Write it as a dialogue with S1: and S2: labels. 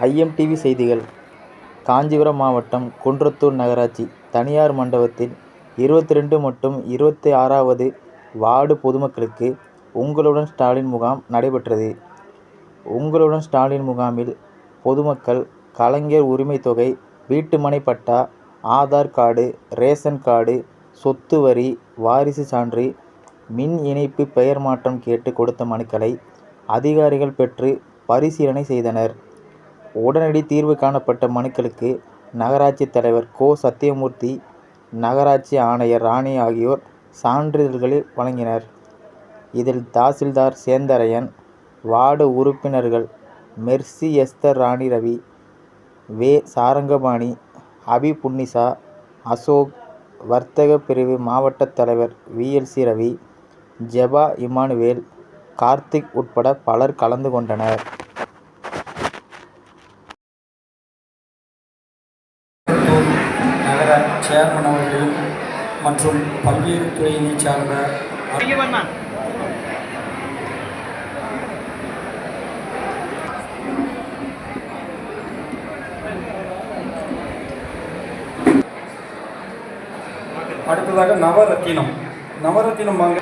S1: IMDb செய்திகள் காஞ்சிபுரம் மாவட்டம் குன்றத்தூர் நகராட்சி தனியார் மண்டபத்தில் இருபத்தி ரெண்டு மற்றும் இருபத்தி ஆறாவது வார்டு பொதுமக்களுக்கு உங்களுடன் ஸ்டாலின் முகாம் நடைபெற்றது. உங்களுடன் ஸ்டாலின் முகாமில் பொதுமக்கள் கலைஞர் உரிமைத் தொகை, வீட்டுமனை பட்டா, ஆதார் கார்டு, ரேஷன் கார்டு, சொத்து வரி வாரிசு சான்று, மின் இணைப்பு பெயர் மாற்றம் கேட்டு கொடுத்த மனுக்களை அதிகாரிகள் பெற்று பரிசீலனை செய்தனர். உடனடி தீர்வு காணப்பட்ட மனுக்களுக்கு நகராட்சி தலைவர் கோ. சத்தியமூர்த்தி, நகராட்சி ஆணையர் ராணி ஆகியோர் சான்றிதழ்களை வழங்கினர். இதில் தாசில்தார் சேந்தரையன், வார்டு உறுப்பினர்கள் மெர்சி எஸ்தர் ராணி ரவி, வே. சாரங்கபாணி, அபி புன்னிசா அசோக், வர்த்தக பிரிவு மாவட்ட தலைவர் விஎல்சி ரவி, ஜெபா இமானுவேல் கார்த்திக் உட்பட பலர் கலந்து கொண்டனர்.
S2: நகர சேர்மன் அவர்கள் மற்றும் பல்வேறு துறையினைச் சார்ந்த அடுத்ததாக நவரத்தினம். நவரத்தினம் வாங்க.